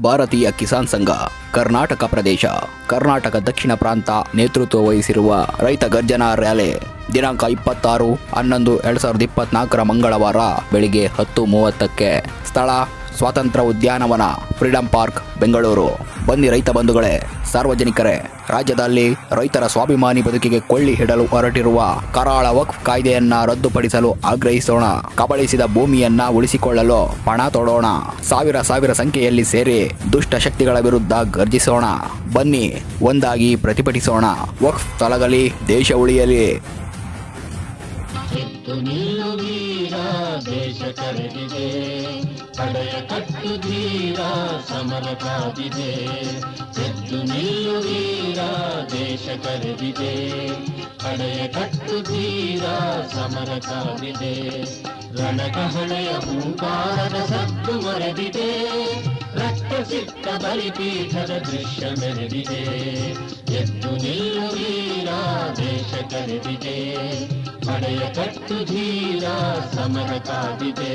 ಭಾರತೀಯ ಕಿಸಾನ್ ಸಂಘ, ಕರ್ನಾಟಕ ಪ್ರದೇಶ, ಕರ್ನಾಟಕ ದಕ್ಷಿಣ ಪ್ರಾಂತ ನೇತೃತ್ವ ವಹಿಸಿರುವ ರೈತ ಗರ್ಜನಾ ರ್ಯಾಲಿ. ದಿನಾಂಕ ಇಪ್ಪತ್ತಾರು, ಹನ್ನೊಂದು, ಎರಡ್ ಸಾವಿರದ ಇಪ್ಪತ್ನಾಲ್ಕರ ಮಂಗಳವಾರ, ಬೆಳಿಗ್ಗೆ ಹತ್ತು ಮೂವತ್ತಕ್ಕೆ ಸ್ಥಳ ಸ್ವಾತಂತ್ರ್ಯ ಉದ್ಯಾನವನ ಫ್ರೀಡಂ ಪಾರ್ಕ್, ಬೆಂಗಳೂರು. ಬನ್ನಿ ರೈತ ಬಂಧುಗಳೇ, ಸಾರ್ವಜನಿಕರೇ. ರಾಜ್ಯದಲ್ಲಿ ರೈತರ ಸ್ವಾಭಿಮಾನಿ ಬದುಕಿಗೆ ಕೊಳ್ಳಿ ಹಿಡಲು ಹೊರಟಿರುವ ಕರಾಳ ವಕ್ಫ್ ಕಾಯ್ದೆಯನ್ನ ರದ್ದುಪಡಿಸಲು ಆಗ್ರಹಿಸೋಣ. ಕಬಳಿಸಿದ ಭೂಮಿಯನ್ನ ಉಳಿಸಿಕೊಳ್ಳಲು ಪಣ ತೊಡೋಣ. ಸಾವಿರ ಸಾವಿರ ಸಂಖ್ಯೆಯಲ್ಲಿ ಸೇರಿ ದುಷ್ಟ ಶಕ್ತಿಗಳ ವಿರುದ್ಧ ಗರ್ಜಿಸೋಣ. ಬನ್ನಿ ಒಂದಾಗಿ ಪ್ರತಿಭಟಿಸೋಣ. ವಕ್ಫ್ ತೊಲಗಲಿ ದೇಶ ಉಳಿಯಲಿ. ಎದ್ದು ನಿಲ್ಲು ವೀರ ದೇಶ ಕರೆದಿದೆ. ಪಡೆಯ ಕಟ್ಟು ಧೀರ, ಸಮರ ಕಾದಿದೆ. ಎದ್ದು ನಿಲ್ಲು ವೀರ ದೇಶ ಕರೆದಿದೆ. ಪಡೆಯ ಕಟ್ಟು ಧೀರ, ಸಮರ ಕಾದಿದೆ. ರಣಕಹಳೆಯ ಹೂಕಾರದ ಸದ್ದು ಮರೆದಿದೆ. ರಕ್ತ ಸಿಕ್ಕ ಬಲಿಪೀಠದ ದೃಶ್ಯ ಮೆರೆದಿದೆ. ಎದ್ದು ನಿಲ್ಲು ವೀರ ಕರೆದಿದೆ ಪಡೆಯ ಕಟ್ಟು ಧೀರ ಸಮರ ಕಾದಿದೆ